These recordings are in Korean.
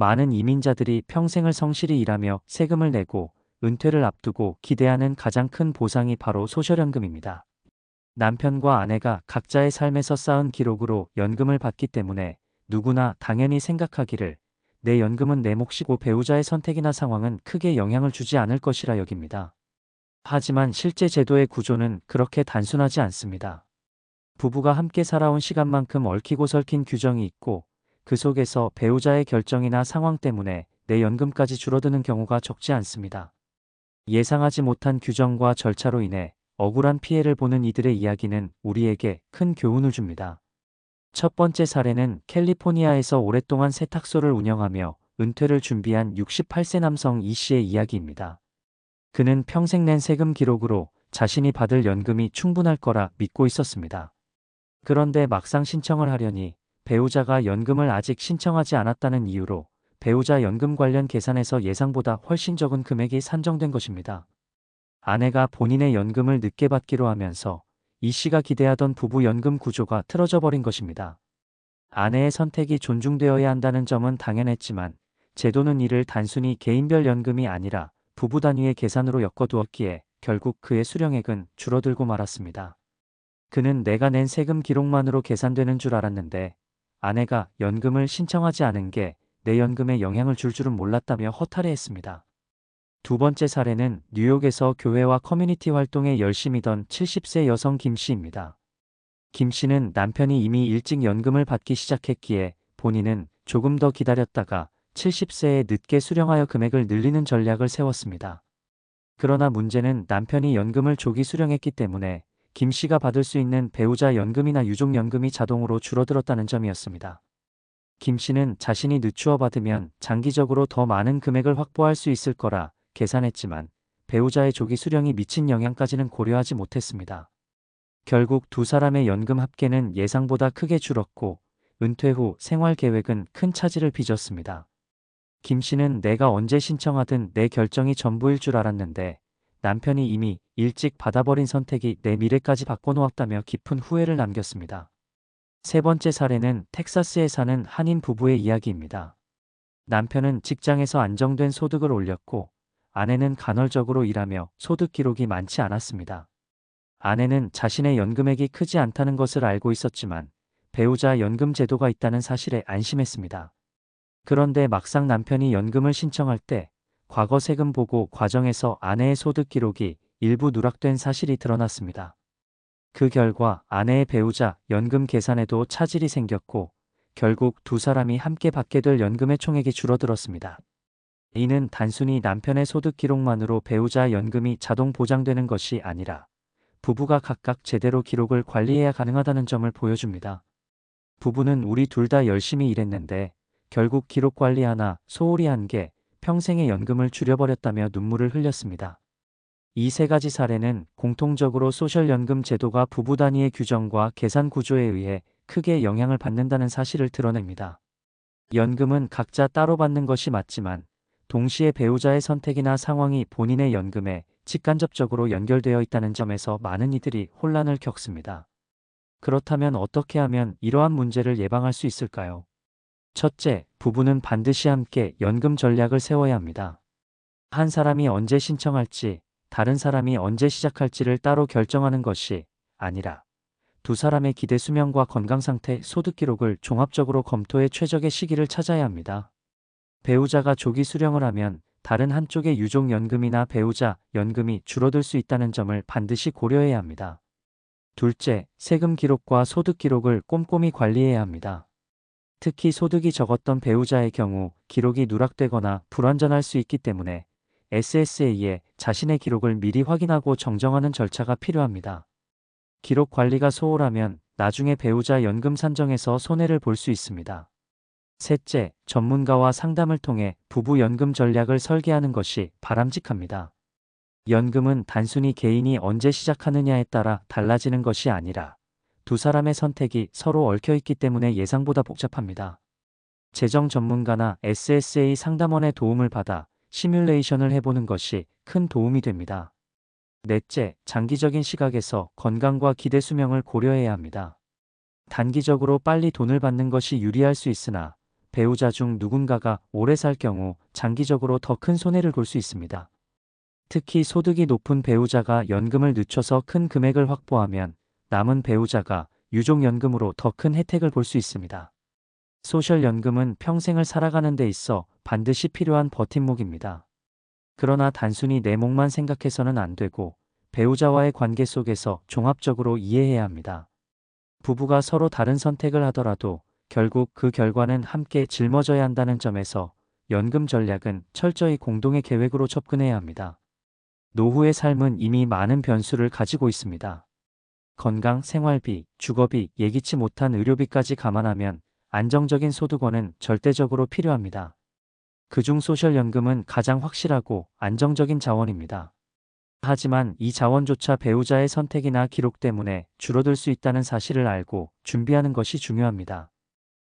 많은 이민자들이 평생을 성실히 일하며 세금을 내고 은퇴를 앞두고 기대하는 가장 큰 보상이 바로 소셜연금입니다. 남편과 아내가 각자의 삶에서 쌓은 기록으로 연금을 받기 때문에 누구나 당연히 생각하기를 내 연금은 내 몫이고 배우자의 선택이나 상황은 크게 영향을 주지 않을 것이라 여깁니다. 하지만 실제 제도의 구조는 그렇게 단순하지 않습니다. 부부가 함께 살아온 시간만큼 얽히고 설킨 규정이 있고 그 속에서 배우자의 결정이나 상황 때문에 내 연금까지 줄어드는 경우가 적지 않습니다. 예상하지 못한 규정과 절차로 인해 억울한 피해를 보는 이들의 이야기는 우리에게 큰 교훈을 줍니다. 첫 번째 사례는 캘리포니아에서 오랫동안 세탁소를 운영하며 은퇴를 준비한 68세 남성 이 씨의 이야기입니다. 그는 평생 낸 세금 기록으로 자신이 받을 연금이 충분할 거라 믿고 있었습니다. 그런데 막상 신청을 하려니 배우자가 연금을 아직 신청하지 않았다는 이유로 배우자 연금 관련 계산에서 예상보다 훨씬 적은 금액이 산정된 것입니다. 아내가 본인의 연금을 늦게 받기로 하면서 이 씨가 기대하던 부부 연금 구조가 틀어져 버린 것입니다. 아내의 선택이 존중되어야 한다는 점은 당연했지만 제도는 이를 단순히 개인별 연금이 아니라 부부 단위의 계산으로 엮어두었기에 결국 그의 수령액은 줄어들고 말았습니다. 그는 내가 낸 세금 기록만으로 계산되는 줄 알았는데 아내가 연금을 신청하지 않은 게 내 연금에 영향을 줄 줄은 몰랐다며 허탈해했습니다. 두 번째 사례는 뉴욕에서 교회와 커뮤니티 활동에 열심이던 70세 여성 김 씨입니다. 김 씨는 남편이 이미 일찍 연금을 받기 시작했기에 본인은 조금 더 기다렸다가 70세에 늦게 수령하여 금액을 늘리는 전략을 세웠습니다. 그러나 문제는 남편이 연금을 조기 수령했기 때문에 김 씨가 받을 수 있는 배우자 연금이나 유족연금이 자동으로 줄어들었다는 점이었습니다. 김 씨는 자신이 늦추어 받으면 장기적으로 더 많은 금액을 확보할 수 있을 거라 계산했지만 배우자의 조기 수령이 미친 영향까지는 고려하지 못했습니다. 결국 두 사람의 연금 합계는 예상보다 크게 줄었고 은퇴 후 생활 계획은 큰 차질을 빚었습니다. 김 씨는 내가 언제 신청하든 내 결정이 전부일 줄 알았는데 남편이 이미 일찍 받아버린 선택이 내 미래까지 바꿔놓았다며 깊은 후회를 남겼습니다. 세 번째 사례는 텍사스에 사는 한인 부부의 이야기입니다. 남편은 직장에서 안정된 소득을 올렸고 아내는 간헐적으로 일하며 소득 기록이 많지 않았습니다. 아내는 자신의 연금액이 크지 않다는 것을 알고 있었지만 배우자 연금 제도가 있다는 사실에 안심했습니다. 그런데 막상 남편이 연금을 신청할 때 과거 세금 보고 과정에서 아내의 소득 기록이 일부 누락된 사실이 드러났습니다. 그 결과 아내의 배우자 연금 계산에도 차질이 생겼고 결국 두 사람이 함께 받게 될 연금의 총액이 줄어들었습니다. 이는 단순히 남편의 소득 기록만으로 배우자 연금이 자동 보장되는 것이 아니라 부부가 각각 제대로 기록을 관리해야 가능하다는 점을 보여줍니다. 부부는 우리 둘 다 열심히 일했는데 결국 기록 관리 하나 소홀히 한 게 평생의 연금을 줄여버렸다며 눈물을 흘렸습니다. 이 세 가지 사례는 공통적으로 소셜연금 제도가 부부 단위의 규정과 계산 구조에 의해 크게 영향을 받는다는 사실을 드러냅니다. 연금은 각자 따로 받는 것이 맞지만 동시에 배우자의 선택이나 상황이 본인의 연금에 직간접적으로 연결되어 있다는 점에서 많은 이들이 혼란을 겪습니다. 그렇다면 어떻게 하면 이러한 문제를 예방할 수 있을까요? 첫째, 부부는 반드시 함께 연금 전략을 세워야 합니다. 한 사람이 언제 신청할지, 다른 사람이 언제 시작할지를 따로 결정하는 것이 아니라 두 사람의 기대 수명과 건강 상태, 소득 기록을 종합적으로 검토해 최적의 시기를 찾아야 합니다. 배우자가 조기 수령을 하면 다른 한쪽의 유족연금이나 배우자 연금이 줄어들 수 있다는 점을 반드시 고려해야 합니다. 둘째, 세금 기록과 소득 기록을 꼼꼼히 관리해야 합니다. 특히 소득이 적었던 배우자의 경우 기록이 누락되거나 불완전할 수 있기 때문에 SSA에 자신의 기록을 미리 확인하고 정정하는 절차가 필요합니다. 기록 관리가 소홀하면 나중에 배우자 연금 산정에서 손해를 볼 수 있습니다. 셋째, 전문가와 상담을 통해 부부 연금 전략을 설계하는 것이 바람직합니다. 연금은 단순히 개인이 언제 시작하느냐에 따라 달라지는 것이 아니라 두 사람의 선택이 서로 얽혀 있기 때문에 예상보다 복잡합니다. 재정 전문가나 SSA 상담원의 도움을 받아 시뮬레이션을 해보는 것이 큰 도움이 됩니다. 넷째, 장기적인 시각에서 건강과 기대 수명을 고려해야 합니다. 단기적으로 빨리 돈을 받는 것이 유리할 수 있으나 배우자 중 누군가가 오래 살 경우 장기적으로 더 큰 손해를 볼 수 있습니다. 특히 소득이 높은 배우자가 연금을 늦춰서 큰 금액을 확보하면 남은 배우자가 유족연금으로 더 큰 혜택을 볼 수 있습니다. 소셜연금은 평생을 살아가는 데 있어 반드시 필요한 버팀목입니다. 그러나 단순히 내 목만 생각해서는 안 되고 배우자와의 관계 속에서 종합적으로 이해해야 합니다. 부부가 서로 다른 선택을 하더라도 결국 그 결과는 함께 짊어져야 한다는 점에서 연금 전략은 철저히 공동의 계획으로 접근해야 합니다. 노후의 삶은 이미 많은 변수를 가지고 있습니다. 건강, 생활비, 주거비, 예기치 못한 의료비까지 감안하면 안정적인 소득원은 절대적으로 필요합니다. 그중 소셜연금은 가장 확실하고 안정적인 자원입니다. 하지만 이 자원조차 배우자의 선택이나 기록 때문에 줄어들 수 있다는 사실을 알고 준비하는 것이 중요합니다.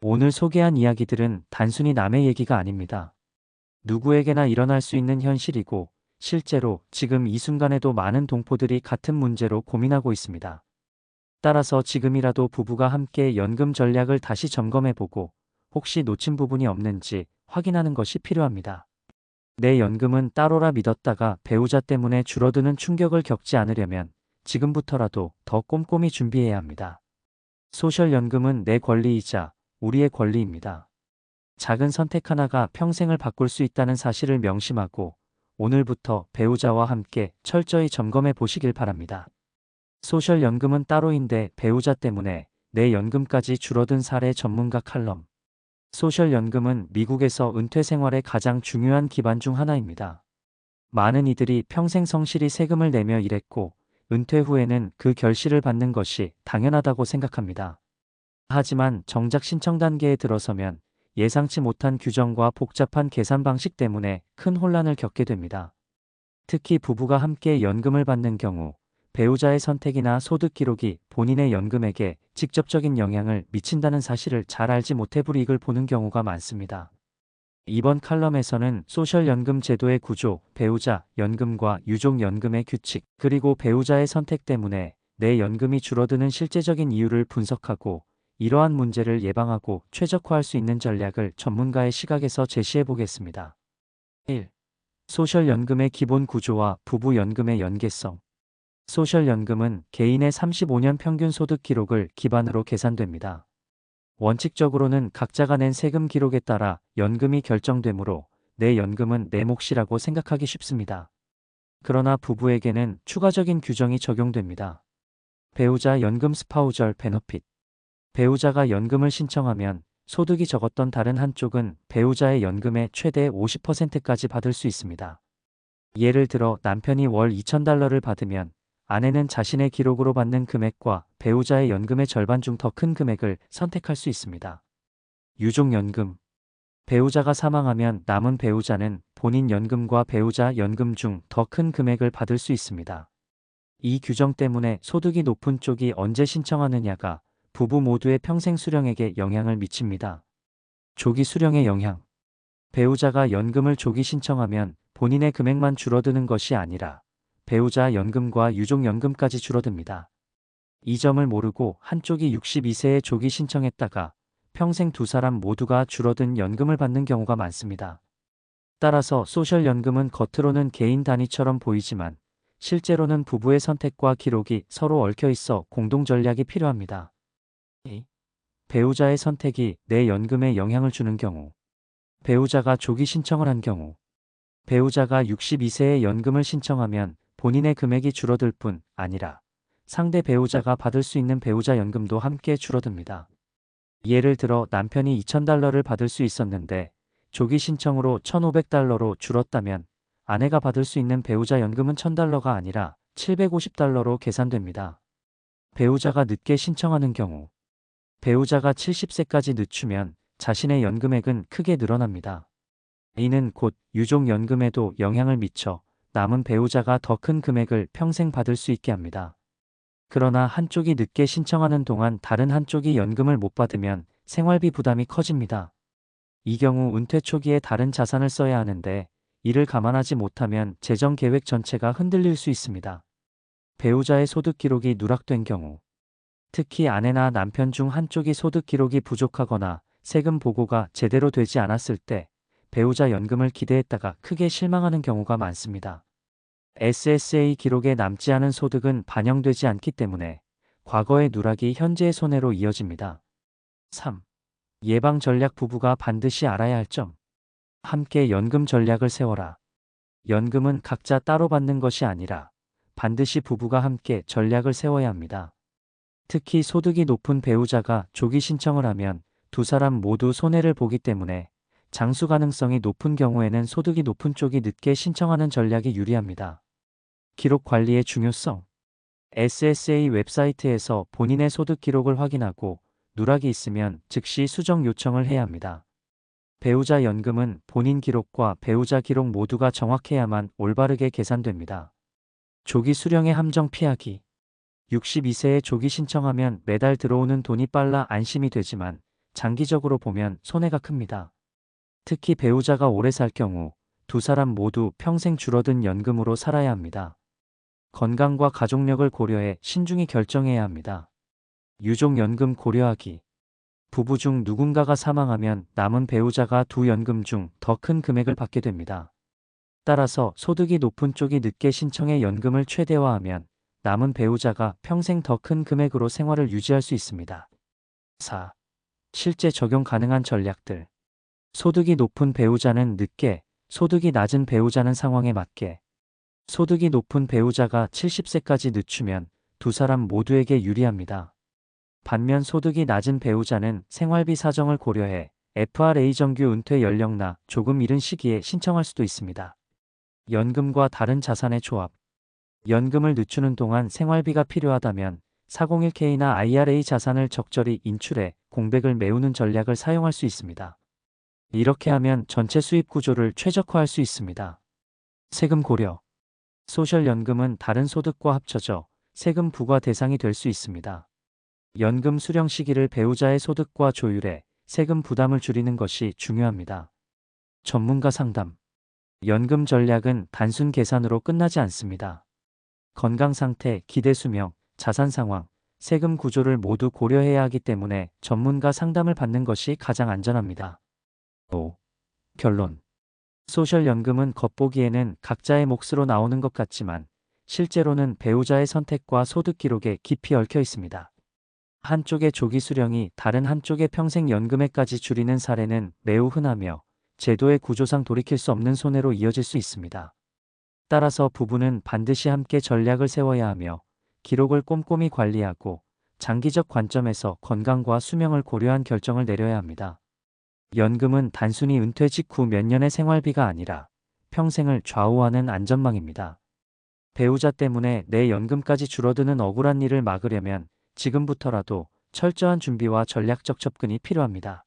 오늘 소개한 이야기들은 단순히 남의 얘기가 아닙니다. 누구에게나 일어날 수 있는 현실이고 실제로 지금 이 순간에도 많은 동포들이 같은 문제로 고민하고 있습니다. 따라서 지금이라도 부부가 함께 연금 전략을 다시 점검해보고 혹시 놓친 부분이 없는지 확인하는 것이 필요합니다. 내 연금은 따로라 믿었다가 배우자 때문에 줄어드는 충격을 겪지 않으려면 지금부터라도 더 꼼꼼히 준비해야 합니다. 소셜연금은 내 권리이자 우리의 권리입니다. 작은 선택 하나가 평생을 바꿀 수 있다는 사실을 명심하고 오늘부터 배우자와 함께 철저히 점검해 보시길 바랍니다. 소셜연금은 따로인데 배우자 때문에 내 연금까지 줄어든 사례 전문가 칼럼. 소셜연금은 미국에서 은퇴 생활의 가장 중요한 기반 중 하나입니다. 많은 이들이 평생 성실히 세금을 내며 일했고 은퇴 후에는 그 결실을 받는 것이 당연하다고 생각합니다. 하지만 정작 신청 단계에 들어서면 예상치 못한 규정과 복잡한 계산 방식 때문에 큰 혼란을 겪게 됩니다. 특히 부부가 함께 연금을 받는 경우 배우자의 선택이나 소득 기록이 본인의 연금에게 직접적인 영향을 미친다는 사실을 잘 알지 못해 불이익을 보는 경우가 많습니다. 이번 칼럼에서는 소셜연금 제도의 구조, 배우자, 연금과 유족연금의 규칙, 그리고 배우자의 선택 때문에 내 연금이 줄어드는 실제적인 이유를 분석하고 이러한 문제를 예방하고 최적화할 수 있는 전략을 전문가의 시각에서 제시해 보겠습니다. 1. 소셜연금의 기본 구조와 부부연금의 연계성 소셜연금은 개인의 35년 평균 소득 기록을 기반으로 계산됩니다. 원칙적으로는 각자가 낸 세금 기록에 따라 연금이 결정되므로 내 연금은 내 몫이라고 생각하기 쉽습니다. 그러나 부부에게는 추가적인 규정이 적용됩니다. 배우자 연금 스파우절 베너핏 배우자가 연금을 신청하면 소득이 적었던 다른 한쪽은 배우자의 연금의 최대 50%까지 받을 수 있습니다. 예를 들어 남편이 월 2,000달러를 받으면 아내는 자신의 기록으로 받는 금액과 배우자의 연금의 절반 중 더 큰 금액을 선택할 수 있습니다. 유족연금 배우자가 사망하면 남은 배우자는 본인 연금과 배우자 연금 중 더 큰 금액을 받을 수 있습니다. 이 규정 때문에 소득이 높은 쪽이 언제 신청하느냐가 부부 모두의 평생 수령에게 영향을 미칩니다. 조기 수령의 영향 배우자가 연금을 조기 신청하면 본인의 금액만 줄어드는 것이 아니라 배우자 연금과 유족연금까지 줄어듭니다. 이 점을 모르고 한쪽이 62세에 조기 신청했다가 평생 두 사람 모두가 줄어든 연금을 받는 경우가 많습니다. 따라서 소셜연금은 겉으로는 개인 단위처럼 보이지만 실제로는 부부의 선택과 기록이 서로 얽혀 있어 공동 전략이 필요합니다. 배우자의 선택이 내 연금에 영향을 주는 경우 배우자가 조기 신청을 한 경우 배우자가 62세에 연금을 신청하면 본인의 금액이 줄어들 뿐 아니라 상대 배우자가 받을 수 있는 배우자 연금도 함께 줄어듭니다. 예를 들어 남편이 2,000달러를 받을 수 있었는데 조기 신청으로 1,500달러로 줄었다면 아내가 받을 수 있는 배우자 연금은 1,000달러가 아니라 750달러로 계산됩니다. 배우자가 늦게 신청하는 경우 배우자가 70세까지 늦추면 자신의 연금액은 크게 늘어납니다. 이는 곧 유족연금에도 영향을 미쳐 남은 배우자가 더 큰 금액을 평생 받을 수 있게 합니다. 그러나 한쪽이 늦게 신청하는 동안 다른 한쪽이 연금을 못 받으면 생활비 부담이 커집니다. 이 경우 은퇴 초기에 다른 자산을 써야 하는데 이를 감안하지 못하면 재정 계획 전체가 흔들릴 수 있습니다. 배우자의 소득 기록이 누락된 경우 특히 아내나 남편 중 한쪽이 소득 기록이 부족하거나 세금 보고가 제대로 되지 않았을 때 배우자 연금을 기대했다가 크게 실망하는 경우가 많습니다. SSA 기록에 남지 않은 소득은 반영되지 않기 때문에 과거의 누락이 현재의 손해로 이어집니다. 3. 예방 전략 부부가 반드시 알아야 할 점. 함께 연금 전략을 세워라. 연금은 각자 따로 받는 것이 아니라 반드시 부부가 함께 전략을 세워야 합니다. 특히 소득이 높은 배우자가 조기 신청을 하면 두 사람 모두 손해를 보기 때문에 장수 가능성이 높은 경우에는 소득이 높은 쪽이 늦게 신청하는 전략이 유리합니다. 기록 관리의 중요성 SSA 웹사이트에서 본인의 소득 기록을 확인하고 누락이 있으면 즉시 수정 요청을 해야 합니다. 배우자 연금은 본인 기록과 배우자 기록 모두가 정확해야만 올바르게 계산됩니다. 조기 수령의 함정 피하기 62세에 조기 신청하면 매달 들어오는 돈이 빨라 안심이 되지만 장기적으로 보면 손해가 큽니다. 특히 배우자가 오래 살 경우 두 사람 모두 평생 줄어든 연금으로 살아야 합니다. 건강과 가족력을 고려해 신중히 결정해야 합니다. 유족연금 고려하기 부부 중 누군가가 사망하면 남은 배우자가 두 연금 중 더 큰 금액을 받게 됩니다. 따라서 소득이 높은 쪽이 늦게 신청해 연금을 최대화하면 남은 배우자가 평생 더 큰 금액으로 생활을 유지할 수 있습니다. 4. 실제 적용 가능한 전략들 소득이 높은 배우자는 늦게, 소득이 낮은 배우자는 상황에 맞게. 소득이 높은 배우자가 70세까지 늦추면 두 사람 모두에게 유리합니다. 반면 소득이 낮은 배우자는 생활비 사정을 고려해 FRA 정규 은퇴 연령나 조금 이른 시기에 신청할 수도 있습니다. 연금과 다른 자산의 조합 연금을 늦추는 동안 생활비가 필요하다면 401k나 IRA 자산을 적절히 인출해 공백을 메우는 전략을 사용할 수 있습니다. 이렇게 하면 전체 수입 구조를 최적화할 수 있습니다. 세금 고려 소셜연금은 다른 소득과 합쳐져 세금 부과 대상이 될 수 있습니다. 연금 수령 시기를 배우자의 소득과 조율해 세금 부담을 줄이는 것이 중요합니다. 전문가 상담 연금 전략은 단순 계산으로 끝나지 않습니다. 건강 상태, 기대 수명, 자산 상황, 세금 구조를 모두 고려해야 하기 때문에 전문가 상담을 받는 것이 가장 안전합니다. 5. 결론 소셜연금은 겉보기에는 각자의 몫으로 나오는 것 같지만 실제로는 배우자의 선택과 소득 기록에 깊이 얽혀 있습니다. 한쪽의 조기 수령이 다른 한쪽의 평생 연금에까지 줄이는 사례는 매우 흔하며 제도의 구조상 돌이킬 수 없는 손해로 이어질 수 있습니다. 따라서 부부는 반드시 함께 전략을 세워야 하며 기록을 꼼꼼히 관리하고 장기적 관점에서 건강과 수명을 고려한 결정을 내려야 합니다. 연금은 단순히 은퇴 직후 몇 년의 생활비가 아니라 평생을 좌우하는 안전망입니다. 배우자 때문에 내 연금까지 줄어드는 억울한 일을 막으려면 지금부터라도 철저한 준비와 전략적 접근이 필요합니다.